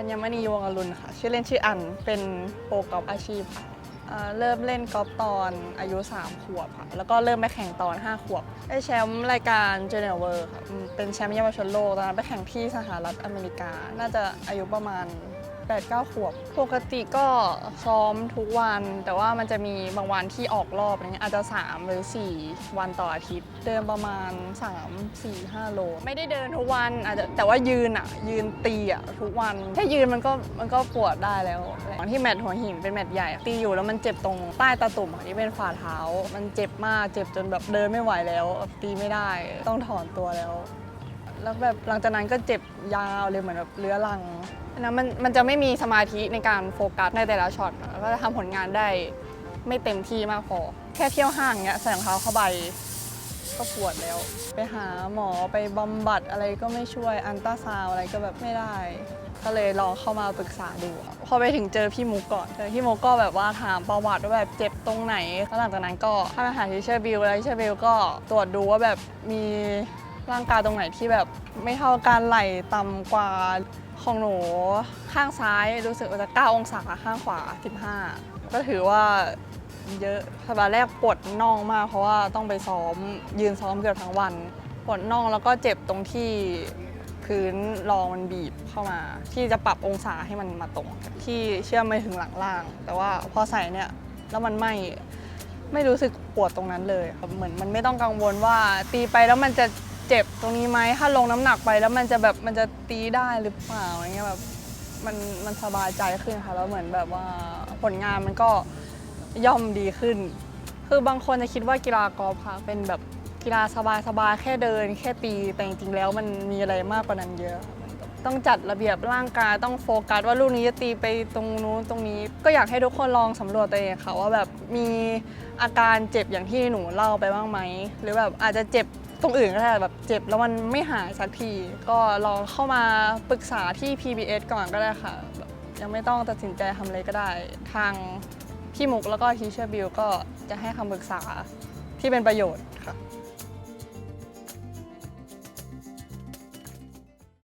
อัญมณีวงอรุณค่ะ ชื่อเล่นชื่ออันเป็นโปรกอล์ฟอาชีพค่ะเอ่อเริ่มเล่นกอล์ฟตอนอายุ 3 ขวบค่ะ แล้วก็เริ่มไปแข่งตอน 5 ขวบ ได้แชมป์รายการ j u n i o r World ค่ะอืมเป็นแชมป์เยาวชนโลก ตอนนั้นไปแข่งที่สหรัฐอเมริกา น่าจะอายุประมาณ 8 9 ขวบ ปกติก็ซ้อมทุกวัน แต่ว่ามันจะมีบางวันที่ออกรอบอะไรเงี้ยอาจจะ 3 หรือ 4 วันต่ออาทิตย์ เดินประมาณ 3 4 5 โล ไม่ได้เดินทุกวันอาจจะแต่ว่ายืนอะยืนตีอะทุกวันแค่ยืนมันก็มันก็ปวดได้แล้วตอนที่แมตช์หัวหินเป็นแมตช์ใหญ่ตีอยู่แล้วมันเจ็บตรงใต้ตาตุ่มที่เป็นฝ่าเท้า มันเจ็บมากเจ็บจนแบบเดินไม่ไหวแล้วตีไม่ได้ ต้องถอนตัวแล้ว แล้วแบบหลังจากนั้นก็เจ็บยาวเลยเหมือนแบบเรื้อรังนะมันมันจะไม่มีสมาธิในการโฟกัสในแต่ละช็อตแล้วก็จะทำผลงานได้ไม่เต็มที่มากพอ แค่เที่ยวห้างเงี้ยใส่รองเท้าเข้าไปก็ปวดแล้ว ไปหาหมอไปบำบัดอะไรก็ไม่ช่วยอันตราซาวอะไรก็แบบไม่ได้ ก็เลยลองเข้ามาปรึกษาดูพอไปถึงเจอพี่มุกก่อนเจอพี่มุกก็แบบว่าถามประวัติว่าแบบเจ็บตรงไหนแล้วหลังจากนั้นก็ให้มาหาทิเชอร์บิลแล้วทิเชอร์บิลก็ตรวจดูว่าแบบมี ร่างกายตรงไหนที่แบบไม่เท่ากันไหลต่ำกว่าของหนูข้างซ้ายรู้สึกว่าจะ 9 องศาข้างขวา 15 ก็ถือว่าเยอะสัปดาห์แรกปวดน่องมาก เพราะว่าต้องไปซ้อมยืนซ้อมเกือบทั้งวันปวดน่องแล้วก็เจ็บตรงที่พื้นรองมันบีบเข้ามา ที่จะปรับองศาให้มันมาตรงที่เชื่อมไปถึงหลังล่าง แต่ว่าพอใส่เนี่ยแล้วมันไม่ไม่รู้สึกปวดตรงนั้นเลยครับเหมือนมันไม่ต้องกังวลว่าตีไปแล้วมันจะ เจ็บตรงนี้ไหมถ้าลงน้ำหนักไปแล้วมันจะแบบมันจะตีได้หรือเปล่าอย่างเงี้ยแบบมันมันสบายใจขึ้นค่ะแล้วเหมือนแบบว่าผลงานมันก็ย่อมดีขึ้น คือบางคนจะคิดว่ากีฬากอล์ฟค่ะเป็นแบบกีฬาสบายๆแค่เดิน แค่ตีแต่จริงๆแล้วมันมีอะไรมากกว่านั้นเยอะ ต้องจัดระเบียบร่างกายต้องโฟกัสว่าลูกนี้จะตีไปตรงนู้นตรงนี้ ก็อยากให้ทุกคนลองสำรวจตัวเองค่ะว่าแบบมีอาการเจ็บอย่างที่หนูเล่าไปบ้างไหม หรือแบบอาจจะเจ็บ ตรงอื่นก็ได้แบบเจ็บแล้วมันไม่หายสักที ก็ลองเข้ามาปรึกษาที่ PBS ก่อนก็ได้ค่ะแบบยังไม่ต้องตัดสินใจทำอะไรก็ได้ ทางพี่มุกแล้วก็ทีเชอร์บิลก็จะให้คำปรึกษาที่เป็นประโยชน์ค่ะ